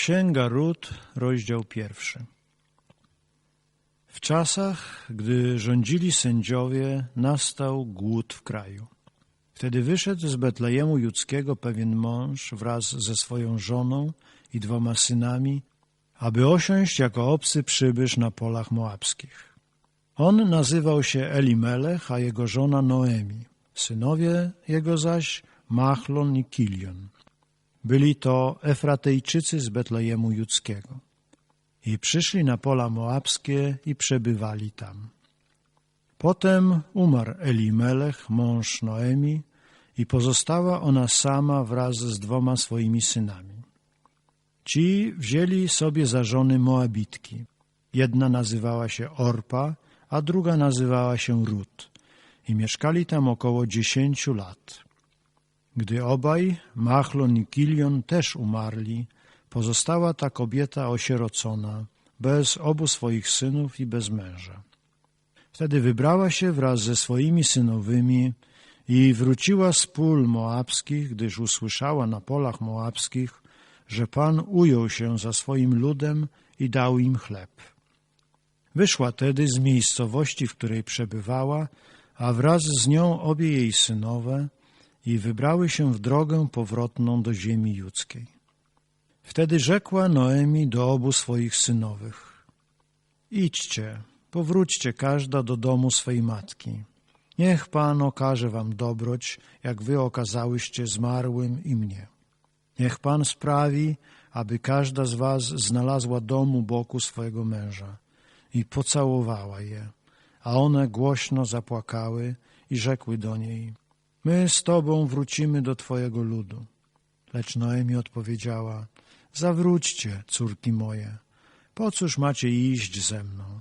Księga Ród, rozdział pierwszy. W czasach, gdy rządzili sędziowie, nastał głód w kraju. Wtedy wyszedł z Betlejemu Judzkiego pewien mąż wraz ze swoją żoną i dwoma synami, aby osiąść jako obcy przybysz na polach moabskich. On nazywał się Elimelech, a jego żona Noemi. Synowie jego zaś Machlon i Kilion. Byli to Efratejczycy z Betlejemu Judzkiego. I przyszli na pola moabskie i przebywali tam. Potem umarł Elimelech, mąż Noemi, i pozostała ona sama wraz z dwoma swoimi synami. Ci wzięli sobie za żony Moabitki. Jedna nazywała się Orpa, a druga nazywała się Rut. I mieszkali tam około dziesięciu lat. Gdy obaj, Machlon i Kilion, też umarli, pozostała ta kobieta osierocona, bez obu swoich synów i bez męża. Wtedy wybrała się wraz ze swoimi synowymi i wróciła z pól moabskich, gdyż usłyszała na polach moabskich, że Pan ujął się za swoim ludem i dał im chleb. Wyszła tedy z miejscowości, w której przebywała, a wraz z nią obie jej synowe i wybrały się w drogę powrotną do ziemi judzkiej. Wtedy rzekła Noemi do obu swoich synowych: Idźcie, powróćcie każda do domu swej matki. Niech Pan okaże wam dobroć, jak wy okazałyście zmarłym i mnie. Niech Pan sprawi, aby każda z was znalazła dom u boku swojego męża i pocałowała je, a one głośno zapłakały i rzekły do niej: My z tobą wrócimy do twojego ludu. Lecz Noemi odpowiedziała: Zawróćcie, córki moje, po cóż macie iść ze mną?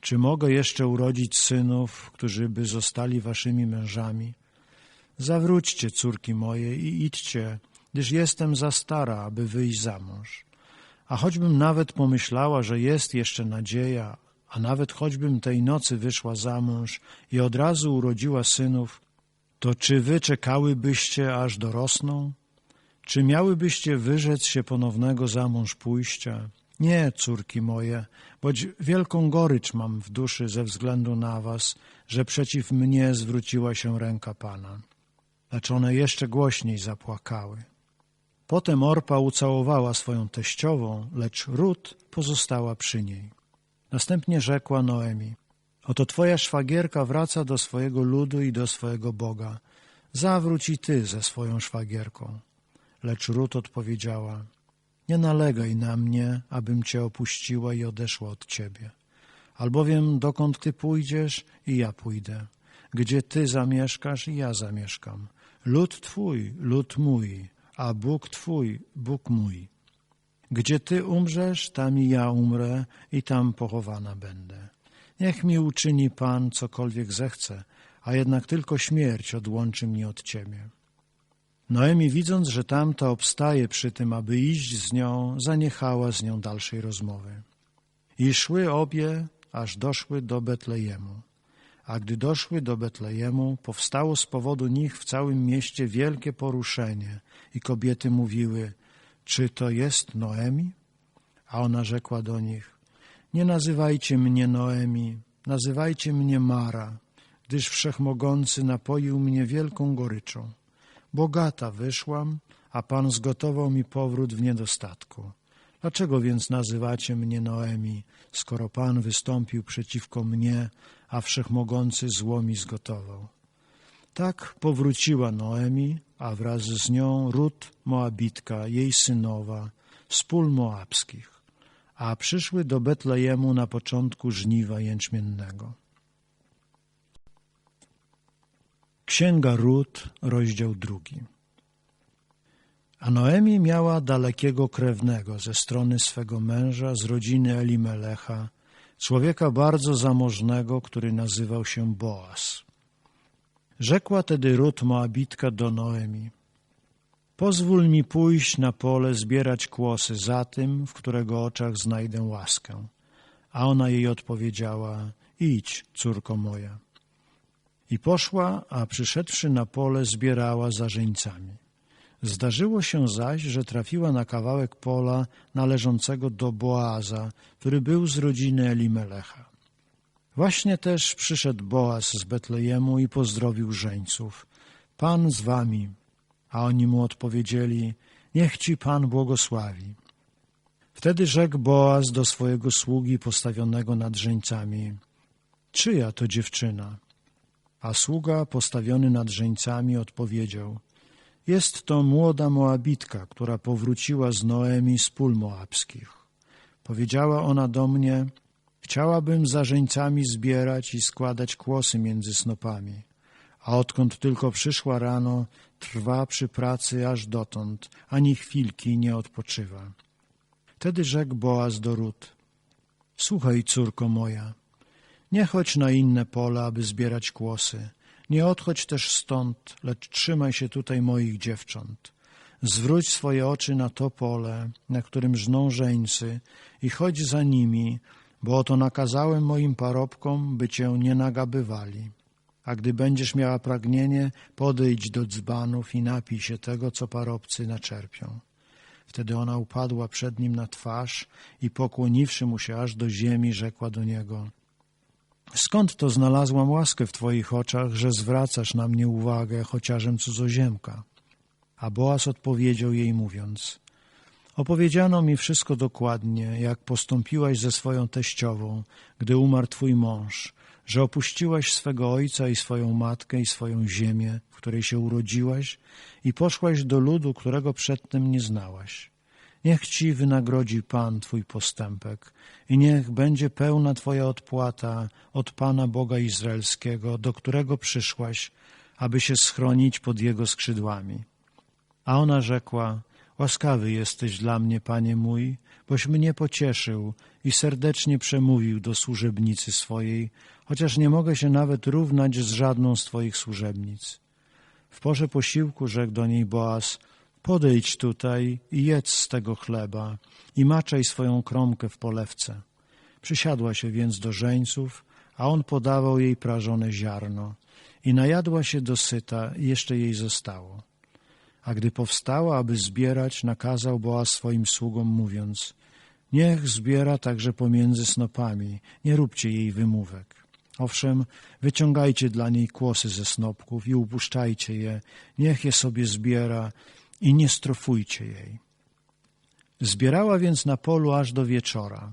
Czy mogę jeszcze urodzić synów, którzy by zostali waszymi mężami? Zawróćcie, córki moje, i idźcie, gdyż jestem za stara, aby wyjść za mąż. A choćbym nawet pomyślała, że jest jeszcze nadzieja, a nawet choćbym tej nocy wyszła za mąż i od razu urodziła synów, to czy wy czekałybyście, aż dorosną? Czy miałybyście wyrzec się ponownego za mąż pójścia? Nie, córki moje, boć wielką gorycz mam w duszy ze względu na was, że przeciw mnie zwróciła się ręka Pana. Lecz one jeszcze głośniej zapłakały. Potem Orpa ucałowała swoją teściową, lecz Rut pozostała przy niej. Następnie rzekła Noemi, oto twoja szwagierka wraca do swojego ludu i do swojego Boga. Zawróć i ty ze swoją szwagierką. Lecz Rut odpowiedziała, nie nalegaj na mnie, abym cię opuściła i odeszła od ciebie. Albowiem dokąd ty pójdziesz i ja pójdę. Gdzie ty zamieszkasz i ja zamieszkam. Lud twój, lud mój, a Bóg twój, Bóg mój. Gdzie ty umrzesz, tam i ja umrę i tam pochowana będę. Niech mi uczyni Pan cokolwiek zechce, a jednak tylko śmierć odłączy mnie od ciebie. Noemi, widząc, że tamta obstaje przy tym, aby iść z nią, zaniechała z nią dalszej rozmowy. I szły obie, aż doszły do Betlejemu. A gdy doszły do Betlejemu, powstało z powodu nich w całym mieście wielkie poruszenie i kobiety mówiły, czy to jest Noemi? A ona rzekła do nich, nie nazywajcie mnie Noemi, nazywajcie mnie Mara, gdyż Wszechmogący napoił mnie wielką goryczą. Bogata wyszłam, a Pan zgotował mi powrót w niedostatku. Dlaczego więc nazywacie mnie Noemi, skoro Pan wystąpił przeciwko mnie, a Wszechmogący zło mi zgotował? Tak powróciła Noemi, a wraz z nią Rut Moabitka, jej synowa, z pól moabskich, a przyszły do Betlejemu na początku żniwa jęczmiennego. Księga Rut, rozdział drugi. A Noemi miała dalekiego krewnego ze strony swego męża, z rodziny Elimelecha, człowieka bardzo zamożnego, który nazywał się Boaz. Rzekła tedy Rut Moabitka do Noemi, pozwól mi pójść na pole zbierać kłosy za tym, w którego oczach znajdę łaskę. A ona jej odpowiedziała, idź, córko moja. I poszła, a przyszedłszy na pole, zbierała za żeńcami. Zdarzyło się zaś, że trafiła na kawałek pola należącego do Boaza, który był z rodziny Elimelecha. Właśnie też przyszedł Boaz z Betlejemu i pozdrowił żeńców. Pan z wami. A oni mu odpowiedzieli, niech ci Pan błogosławi. Wtedy rzekł Boaz do swojego sługi postawionego nad żeńcami, czyja to dziewczyna? A sługa postawiony nad żeńcami odpowiedział, jest to młoda Moabitka, która powróciła z Noemi z pól moabskich. Powiedziała ona do mnie, chciałabym za żeńcami zbierać i składać kłosy między snopami, a odkąd tylko przyszła rano, trwa przy pracy aż dotąd, ani chwilki nie odpoczywa. Wtedy rzekł Boaz do Rut, słuchaj, córko moja, nie chodź na inne pola, aby zbierać kłosy, nie odchodź też stąd, lecz trzymaj się tutaj moich dziewcząt. Zwróć swoje oczy na to pole, na którym żną żeńcy i chodź za nimi, bo oto nakazałem moim parobkom, by cię nie nagabywali. A gdy będziesz miała pragnienie, podejdź do dzbanów i napij się tego, co parobcy naczerpią. Wtedy ona upadła przed nim na twarz i pokłoniwszy mu się aż do ziemi, rzekła do niego – Skąd to znalazłam łaskę w Twoich oczach, że zwracasz na mnie uwagę, chociażem cudzoziemka? A Boaz odpowiedział jej mówiąc, opowiedziano mi wszystko dokładnie, jak postąpiłaś ze swoją teściową, gdy umarł Twój mąż, że opuściłaś swego ojca i swoją matkę i swoją ziemię, w której się urodziłaś i poszłaś do ludu, którego przedtem nie znałaś. Niech Ci wynagrodzi Pan Twój postępek i niech będzie pełna Twoja odpłata od Pana Boga Izraelskiego, do którego przyszłaś, aby się schronić pod Jego skrzydłami. A ona rzekła, łaskawy jesteś dla mnie, Panie mój, boś mnie pocieszył i serdecznie przemówił do służebnicy swojej, chociaż nie mogę się nawet równać z żadną z Twoich służebnic. W porze posiłku rzekł do niej Boaz, Podejdź tutaj i jedz z tego chleba i maczaj swoją kromkę w polewce. Przysiadła się więc do żeńców, a on podawał jej prażone ziarno i najadła się dosyta i jeszcze jej zostało. A gdy powstała, aby zbierać, nakazał Boaz swoim sługom, mówiąc Niech zbiera także pomiędzy snopami, nie róbcie jej wymówek. Owszem, wyciągajcie dla niej kłosy ze snopków i upuszczajcie je, niech je sobie zbiera i nie strofujcie jej. Zbierała więc na polu aż do wieczora.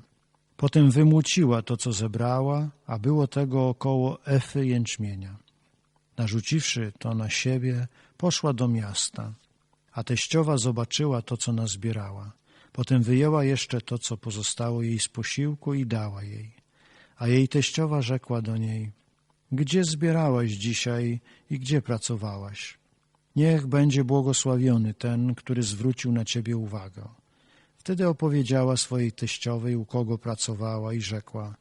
Potem wymuciła to, co zebrała, a było tego około efy jęczmienia. Narzuciwszy to na siebie, poszła do miasta, a teściowa zobaczyła to, co nazbierała. Potem wyjęła jeszcze to, co pozostało jej z posiłku i dała jej. A jej teściowa rzekła do niej, gdzie zbierałaś dzisiaj i gdzie pracowałaś? Niech będzie błogosławiony ten, który zwrócił na ciebie uwagę. Wtedy opowiedziała swojej teściowej, u kogo pracowała i rzekła,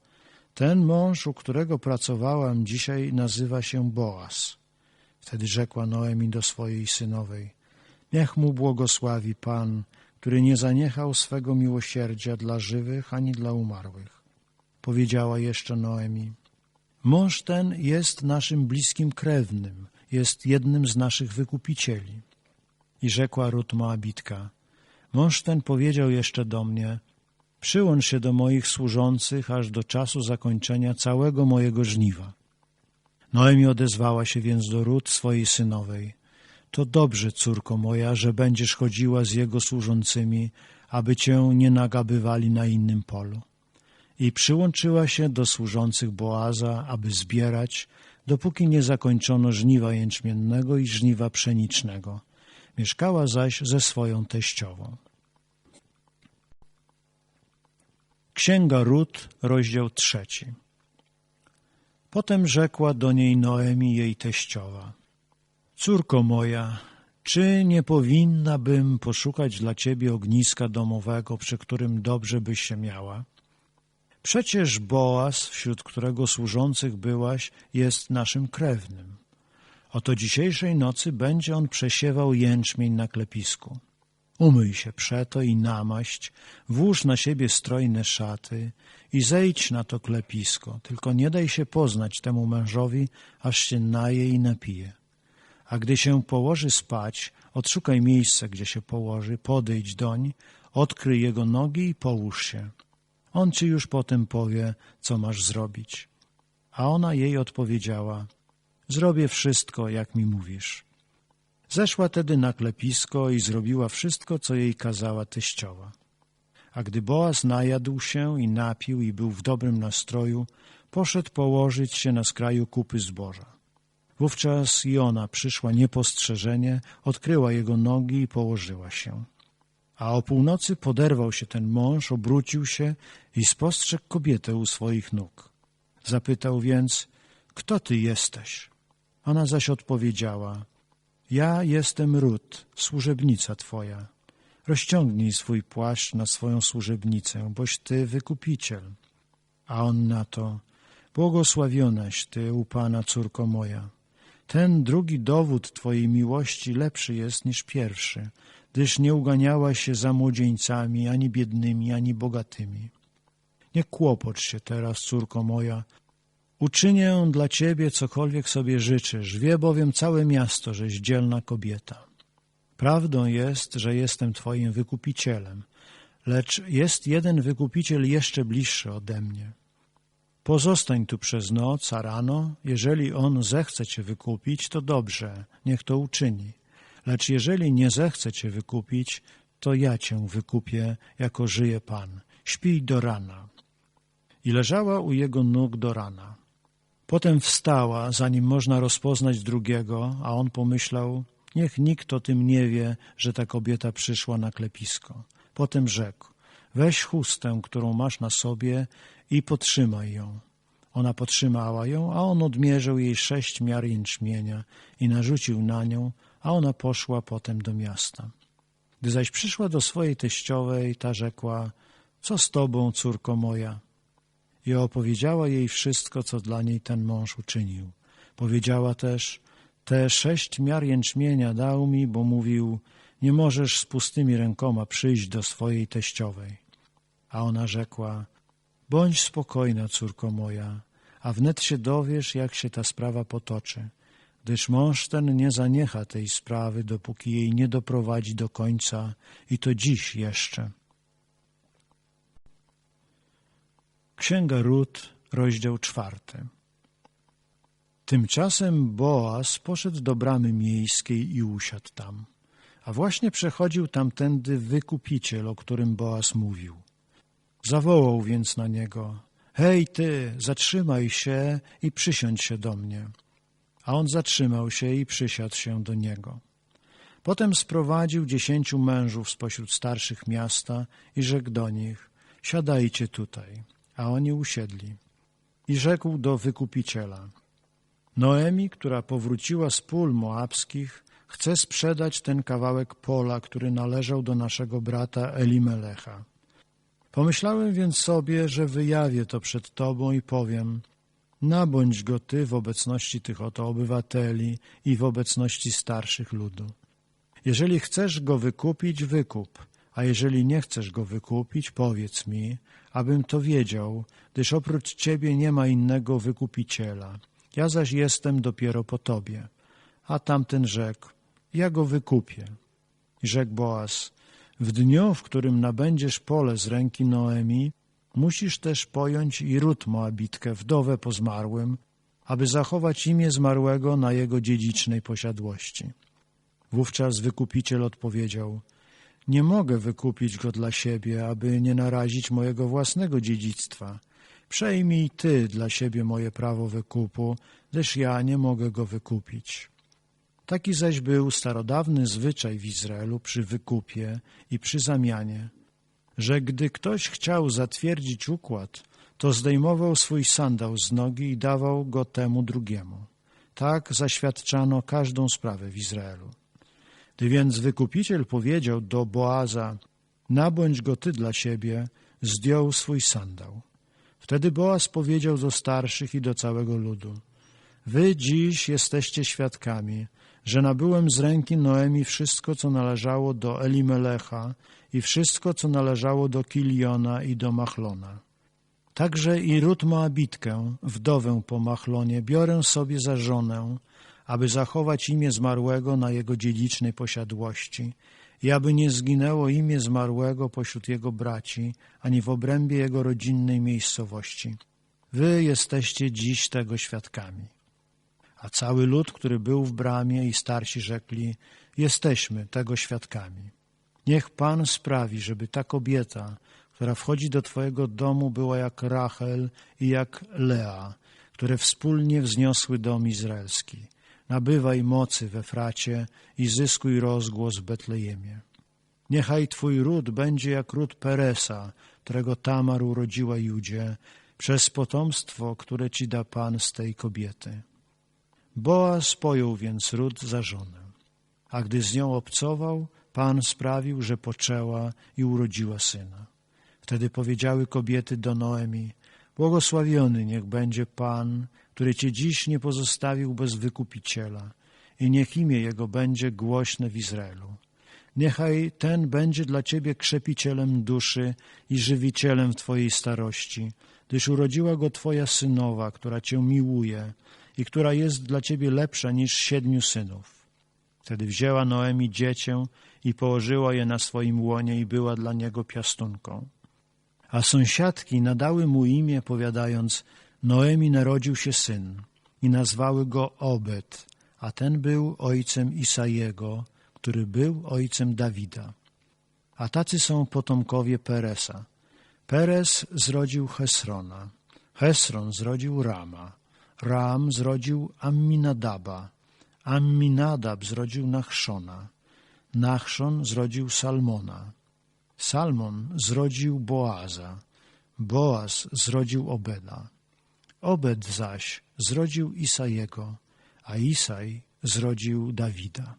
ten mąż, u którego pracowałam dzisiaj nazywa się Boaz. Wtedy rzekła Noemi do swojej synowej, niech mu błogosławi Pan, który nie zaniechał swego miłosierdzia dla żywych ani dla umarłych. Powiedziała jeszcze Noemi, mąż ten jest naszym bliskim krewnym, jest jednym z naszych wykupicieli. I rzekła Rut Moabitka, mąż ten powiedział jeszcze do mnie, przyłącz się do moich służących aż do czasu zakończenia całego mojego żniwa. Noemi odezwała się więc do Rut swojej synowej. To dobrze, córko moja, że będziesz chodziła z jego służącymi, aby cię nie nagabywali na innym polu. I przyłączyła się do służących Boaza, aby zbierać, dopóki nie zakończono żniwa jęczmiennego i żniwa pszenicznego. Mieszkała zaś ze swoją teściową. Księga Rut, rozdział trzeci. Potem rzekła do niej Noemi jej teściowa. Córko moja, czy nie powinna bym poszukać dla ciebie ogniska domowego, przy którym dobrze byś się miała? Przecież Boaz, wśród którego służących byłaś, jest naszym krewnym. Oto dzisiejszej nocy będzie on przesiewał jęczmień na klepisku. Umyj się przeto i namaść, włóż na siebie strojne szaty i zejdź na to klepisko, tylko nie daj się poznać temu mężowi, aż się naje i napije. A gdy się położy spać, odszukaj miejsce, gdzie się położy, podejdź doń, odkryj jego nogi i połóż się. On ci już potem powie, co masz zrobić. A ona jej odpowiedziała, zrobię wszystko, jak mi mówisz. Zeszła tedy na klepisko i zrobiła wszystko, co jej kazała teściowa. A gdy Boaz najadł się i napił i był w dobrym nastroju, poszedł położyć się na skraju kupy zboża. Wówczas i ona przyszła niepostrzeżenie, odkryła jego nogi i położyła się. A o północy poderwał się ten mąż, obrócił się i spostrzegł kobietę u swoich nóg. Zapytał więc, kto ty jesteś? Ona zaś odpowiedziała, ja jestem Rut, służebnica twoja. Rozciągnij swój płaszcz na swoją służebnicę, boś ty wykupiciel. A on na to, błogosławionaś ty u Pana, córko moja. Ten drugi dowód twojej miłości lepszy jest niż pierwszy, gdyż nie uganiałaś się za młodzieńcami, ani biednymi, ani bogatymi. Nie kłopocz się teraz, córko moja, Uczynię dla ciebie cokolwiek sobie życzysz, wie bowiem całe miasto, żeś dzielna kobieta. Prawdą jest, że jestem twoim wykupicielem, lecz jest jeden wykupiciel jeszcze bliższy ode mnie. Pozostań tu przez noc, a rano, jeżeli on zechce cię wykupić, to dobrze, niech to uczyni. Lecz jeżeli nie zechce cię wykupić, to ja cię wykupię, jako żyje Pan. Śpij do rana. I leżała u jego nóg do rana. Potem wstała, zanim można rozpoznać drugiego, a on pomyślał, niech nikt o tym nie wie, że ta kobieta przyszła na klepisko. Potem rzekł, weź chustę, którą masz na sobie i potrzymaj ją. Ona potrzymała ją, a on odmierzył jej sześć miar jęczmienia i narzucił na nią, a ona poszła potem do miasta. Gdy zaś przyszła do swojej teściowej, ta rzekła, co z tobą, córko moja? i opowiedziała jej wszystko, co dla niej ten mąż uczynił. Powiedziała też, te sześć miar jęczmienia dał mi, bo mówił, nie możesz z pustymi rękoma przyjść do swojej teściowej. A ona rzekła, bądź spokojna, córko moja, a wnet się dowiesz, jak się ta sprawa potoczy, gdyż mąż ten nie zaniecha tej sprawy, dopóki jej nie doprowadzi do końca i to dziś jeszcze. Księga Rut, rozdział czwarty. Tymczasem Boaz poszedł do bramy miejskiej i usiadł tam. A właśnie przechodził tamtędy wykupiciel, o którym Boaz mówił. Zawołał więc na niego, hej ty, zatrzymaj się i przysiądź się do mnie. A on zatrzymał się i przysiadł się do niego. Potem sprowadził dziesięciu mężów spośród starszych miasta i rzekł do nich, siadajcie tutaj a oni usiedli. I rzekł do wykupiciela, Noemi, która powróciła z pól moabskich, chce sprzedać ten kawałek pola, który należał do naszego brata Elimelecha. Pomyślałem więc sobie, że wyjawię to przed tobą i powiem, nabądź go ty w obecności tych oto obywateli i w obecności starszych ludu. Jeżeli chcesz go wykupić, wykup, a jeżeli nie chcesz go wykupić, powiedz mi, abym to wiedział, gdyż oprócz Ciebie nie ma innego wykupiciela. Ja zaś jestem dopiero po Tobie. A tamten rzekł, ja go wykupię. I rzekł Boaz, w dniu, w którym nabędziesz pole z ręki Noemi, musisz też pojąć i Rut Moabitkę, wdowę po zmarłym, aby zachować imię zmarłego na jego dziedzicznej posiadłości. Wówczas wykupiciel odpowiedział, nie mogę wykupić go dla siebie, aby nie narazić mojego własnego dziedzictwa. Przejmij ty dla siebie moje prawo wykupu, lecz ja nie mogę go wykupić. Taki zaś był starodawny zwyczaj w Izraelu przy wykupie i przy zamianie, że gdy ktoś chciał zatwierdzić układ, to zdejmował swój sandał z nogi i dawał go temu drugiemu. Tak zaświadczano każdą sprawę w Izraelu. Gdy więc wykupiciel powiedział do Boaza, nabądź go ty dla siebie, zdjął swój sandał. Wtedy Boaz powiedział do starszych i do całego ludu, wy dziś jesteście świadkami, że nabyłem z ręki Noemi wszystko, co należało do Elimelecha i wszystko, co należało do Kiliona i do Machlona. Także i Rut Moabitkę, wdowę po Machlonie, biorę sobie za żonę, aby zachować imię zmarłego na jego dziedzicznej posiadłości i aby nie zginęło imię zmarłego pośród jego braci, ani w obrębie jego rodzinnej miejscowości. Wy jesteście dziś tego świadkami. A cały lud, który był w bramie i starsi rzekli, jesteśmy tego świadkami. Niech Pan sprawi, żeby ta kobieta, która wchodzi do Twojego domu, była jak Rachel i jak Lea, które wspólnie wzniosły dom izraelski. Nabywaj mocy we Fracie i zyskuj rozgłos w Betlejemie. Niechaj Twój ród będzie jak ród Peresa, którego Tamar urodziła Judzie, przez potomstwo, które Ci da Pan z tej kobiety. Boaz pojął więc ród za żonę, a gdy z nią obcował, Pan sprawił, że poczęła i urodziła syna. Wtedy powiedziały kobiety do Noemi, błogosławiony niech będzie Pan, który Cię dziś nie pozostawił bez wykupiciela i niech imię Jego będzie głośne w Izraelu. Niechaj ten będzie dla Ciebie krzepicielem duszy i żywicielem w Twojej starości, gdyż urodziła go Twoja synowa, która Cię miłuje i która jest dla Ciebie lepsza niż siedmiu synów. Wtedy wzięła Noemi dziecię i położyła je na swoim łonie i była dla niego piastunką. A sąsiadki nadały mu imię, powiadając, Noemi narodził się syn i nazwały go Obed, a ten był ojcem Isajego, który był ojcem Dawida. A tacy są potomkowie Peresa. Perez zrodził Hesrona, Hesron zrodził Rama, Ram zrodził Amminadaba, Amminadab zrodził Nachszona, Nachszon zrodził Salmona, Salmon zrodził Boaza, Boaz zrodził Obeda, Obed zaś zrodził Isajego, a Isaj zrodził Dawida.